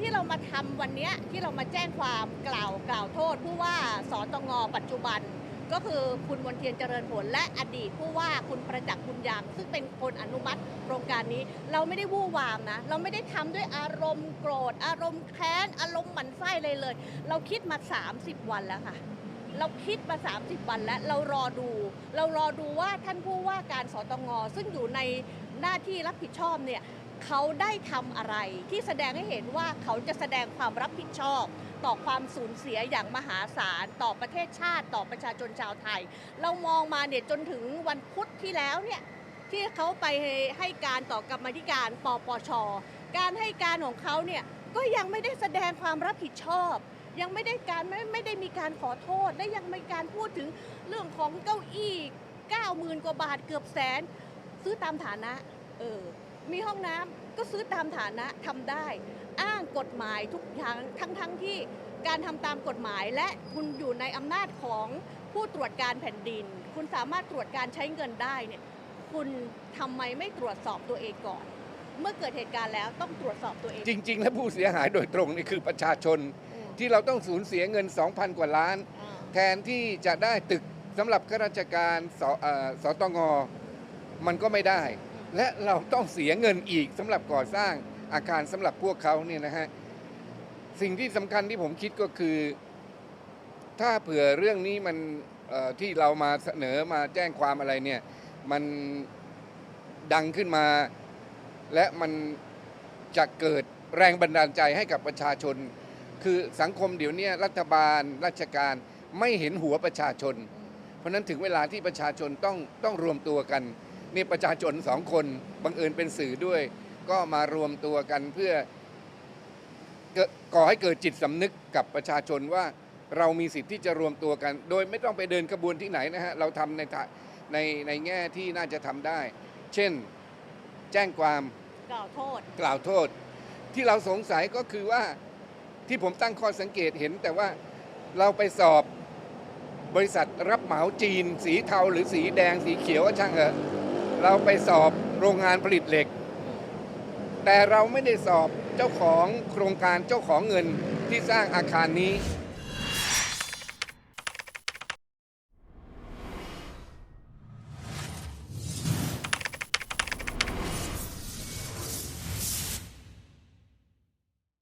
ที่เรามาทำวันนี้ที่เรามาแจ้งความกล่าวกล่าวโทษ ผู้ว่าสตงปัจจุบัน ก็คือคุณมนเทียนเจริญผล และอดีตผู้ว่าคุณประจักษ์คุณยางซึ่งเป็นคนอนุมัติโครงการนี้ เราไม่ได้วู่วามนะ เราไม่ได้ทำด้วยอารมณ์โกรธ อารมณ์แค้น อารมณ์หมันไส้เลยเลย เราคิดมา 30 วันแล้วค่ะเราคิดมา 30 วันแล้วเรารอดู เรารอดูว่าท่านผู้ว่าการสตงซึ่งอยู่ในหน้าที่รับผิดชอบเนี่ย เขาได้ทำอะไรที่แสดงให้เห็นว่าเขาจะแสดงความรับผิดชอบ ต่อความสูญเสียอย่างมหาศาล ต่อประเทศชาติ ต่อประชาชนชาวไทย เรามองมาเนี่ยจนถึงวันพุธที่แล้วเนี่ยที่เขาไปให้การต่อกรรมธิการปปช การให้การของเขาเนี่ยก็ยังไม่ได้แสดงความรับผิดชอบ ยังไม่ได้การไม่ไม่ได้มีการขอโทษ และยังมีการพูดถึงเรื่องของเก้าอี้ 9 0,000 กว่าบาทเกือบแสน ซื้อตามฐานะ เออ มีห้องน้ำก็ซื้อตามฐานะทำได้ อ้างกฎหมายทุกอย่างทั้งทั้งที่การทำตามกฎหมายและคุณอยู่ในอำนาจของผู้ตรวจการแผ่นดิน คุณสามารถตรวจการใช้เงินได้เนี่ยคุณทำไมไม่ตรวจสอบตัวเองก่อน เมื่อเกิดเหตุการณ์แล้วต้องตรวจสอบตัวเอง จริง ๆ แล้วผู้เสียหายโดยตรงนี่คือประชาชนอืมที่เราต้องสูญเสียเงิน 2,000 กว่าล้านอ่าแทนที่จะได้ตึกสำหรับข้าราชการสเอ่อสตงมันก็ไม่ได้ และเราต้องเสียเงินอีกสำหรับก่อสร้างอาคารสำหรับพวกเขาเนี่ยนะฮะสิ่งที่สำคัญที่ผมคิดก็คือ ถ้าเผื่อเรื่องนี้มันที่เรามาเสนอมาแจ้งความอะไรเนี่ย มันดังขึ้นมา และมันจะเกิดแรงบันดาลใจให้กับประชาชน คือสังคมเดี๋ยวนี้รัฐบาลราชการไม่เห็นหัวประชาชน เพราะนั้นถึงเวลาที่ประชาชนต้องต้องรวมตัวกัน นี่ประชาชนสองคนบังเอิญเป็นสื่อด้วย ก็มารวมตัวกันเพื่อเกิดก่อให้เกิดจิตสำนึกกับประชาชนว่าเรามีสิทธิ์ที่จะรวมตัวกัน โดยไม่ต้องไปเดินขบวนที่ไหนนะฮะ เราทำในทะในในแง่ที่น่าจะทำได้ เช่น แจ้งความกล่าวโทษ กล่าวโทษ ที่เราสงสัยก็คือว่าที่ผมตั้งข้อสังเกตเห็น แต่ว่าเราไปสอบบริษัทรับเหมาจีน สีเทาหรือสีแดงสีเขียวก็ช่างเถอะ เราไปสอบโรงงานผลิตเหล็ก แต่เราไม่ได้สอบเจ้าของโครงการเจ้าของเงินที่สร้างอาคารนี้